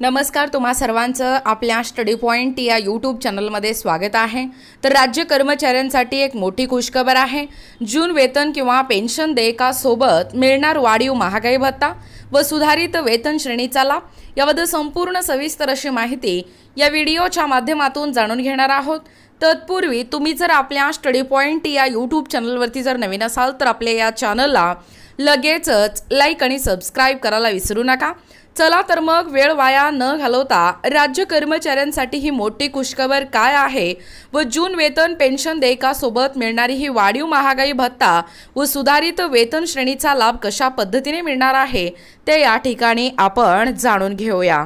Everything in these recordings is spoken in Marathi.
नमस्कार तुम्हा सर्वांचं आपल्या स्टडी पॉईंट या यूट्यूब चॅनलमध्ये स्वागत आहे. तर राज्य कर्मचाऱ्यांसाठी एक मोठी खुशखबर आहे. जून वेतन किंवा पेन्शन देयकासोबत मिळणार वाढीव महागाई भत्ता व सुधारित वेतन श्रेणीचा लाभ याबद्दल संपूर्ण सविस्तर अशी माहिती या व्हिडिओच्या माध्यमातून जाणून घेणार आहोत. तत्पूर्वी तुम्ही जर आपल्या स्टडी पॉईंट या यूट्यूब चॅनलवरती जर नवीन असाल तर आपल्या या चॅनलला लगेचच लाईक आणि सबस्क्राईब करायला विसरू नका. चला तर मग वेळ वाया न घालवता राज्य कर्मचाऱ्यांसाठी ही मोठी खुशखबर काय आहे व जून वेतन पेन्शन देयकासोबत मिळणारी ही वाढीव महागाई भत्ता व सुधारित वेतन श्रेणीचा लाभ कशा पद्धतीने मिळणार आहे ते या ठिकाणी आपण जाणून घेऊया.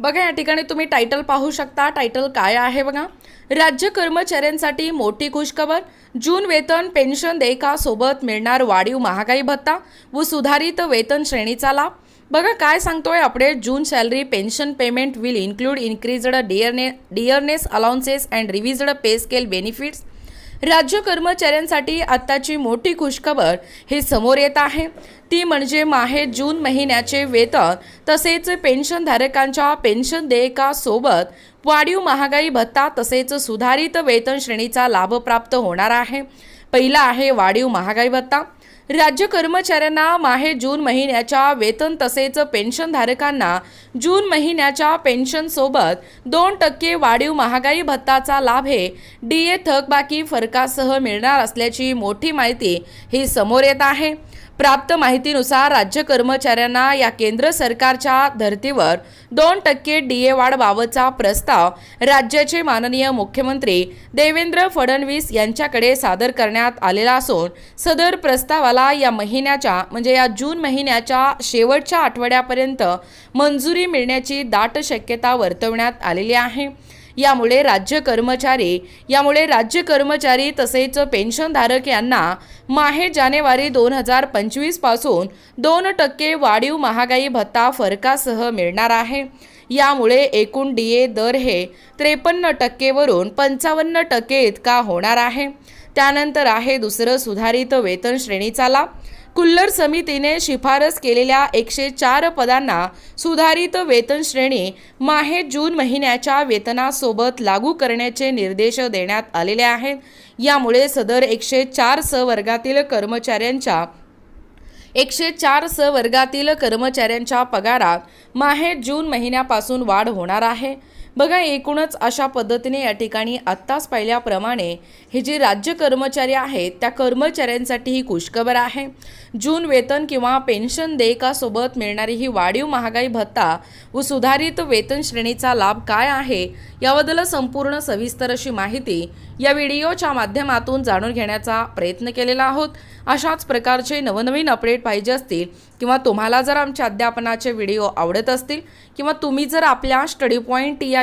बघा या ठिकाणी तुम्ही टायटल पाहू शकता. टायटल काय आहे बघा? राज्य कर्मचाऱ्यांसाठी मोठी खुशखबर. जून वेतन पेन्शन देयकासोबत मिळणार वाढीव महागाई भत्ता व सुधारित वेतन श्रेणीचा लाभ. बघा काय सांगतोय update June salary pension payment will include increased डिअरने dearness allowances and revised pay scale benefits राज्य कर्मचाऱ्यांसाठी आत्ताची मोठी खुशखबर हे समोर येत आहे. ती म्हणजे माहे जून महिन्याचे वेतन. तसेच पेन्शनधारकांच्या पेन्शन देयकासोबत वाढीव महागाई भत्ता तसेच सुधारित वेतन श्रेणीचा लाभ प्राप्त होणार आहे. पहिला आहे वाढीव महागाई भत्ता. राज्य कर्मचाऱ्यांना माहे जून महिन्याच्या वेतन तसेच पेन्शनधारकांना जून महिन्याच्या पेन्शनसोबत दोन टक्के वाढीव महागाई भत्ताचा लाभ हे डी ए थकबाकी फरकासह मिळणार असल्याची मोठी माहिती ही समोर येत आहे. प्राप्त माहितीनुसार राज्य कर्मचाऱ्यांना या केंद्र सरकारच्या धर्तीवर दोन टक्के डी ए वाढबाबतचा प्रस्ताव राज्याचे माननीय मुख्यमंत्री देवेंद्र फडणवीस यांच्याकडे सादर करण्यात आलेला असून सदर प्रस्तावाला या महिन्याच्या म्हणजे या जून महिन्याच्या शेवटच्या आठवड्यापर्यंत मंजुरी मिळण्याची दाट शक्यता वर्तवण्यात आलेली आहे. यामुळे राज्य कर्मचारी यामुळे राज्य कर्मचारी तसेच पेन्शनधारक यांना माहे जानेवारी दोन हजार पंचवीसपासून दोन टक्के वाढीव महागाई भत्ता फरकासह मिळणार आहे. यामुळे एकूण डी ए दर हे त्रेपन्न टक्केवरून पंचावन्न टक्के इतका होणार आहे. त्यानंतर आहे दुसरं सुधारित वेतन श्रेणीचा लाभ. कुल्लर समितीने शिफारस केलेल्या एकशे चार पदांना सुधारित वेतन श्रेणी माहे जून महिन्याच्या वेतनासोबत लागू करण्याचे निर्देश देण्यात आलेले आहेत. यामुळे सदर एकशे चार स वर्गातील कर्मचाऱ्यांच्या एकशे चार स वर्गातील कर्मचाऱ्यांच्या पगारात माहे जून महिन्यापासून वाढ होणार आहे. बघा एकूणच अशा पद्धतीने या ठिकाणी आत्ताच पाहिल्याप्रमाणे हे जे राज्य कर्मचारी आहेत त्या कर्मचाऱ्यांसाठी ही खुशखबर आहे. जून वेतन किंवा पेन्शन देयकासोबत मिळणारी ही वाढीव महागाई भत्ता व सुधारित वेतन श्रेणीचा लाभ काय आहे याबद्दल संपूर्ण सविस्तर अशी माहिती या व्हिडिओच्या माध्यमातून जाणून घेण्याचा प्रयत्न केलेला आहोत. अशाच प्रकारचे नवनवीन अपडेट पाहिजे असतील किंवा तुम्हाला जर आमच्या अध्यापनाचे व्हिडिओ आवडत असतील किंवा तुम्ही जर आपल्या स्टडी पॉईंट या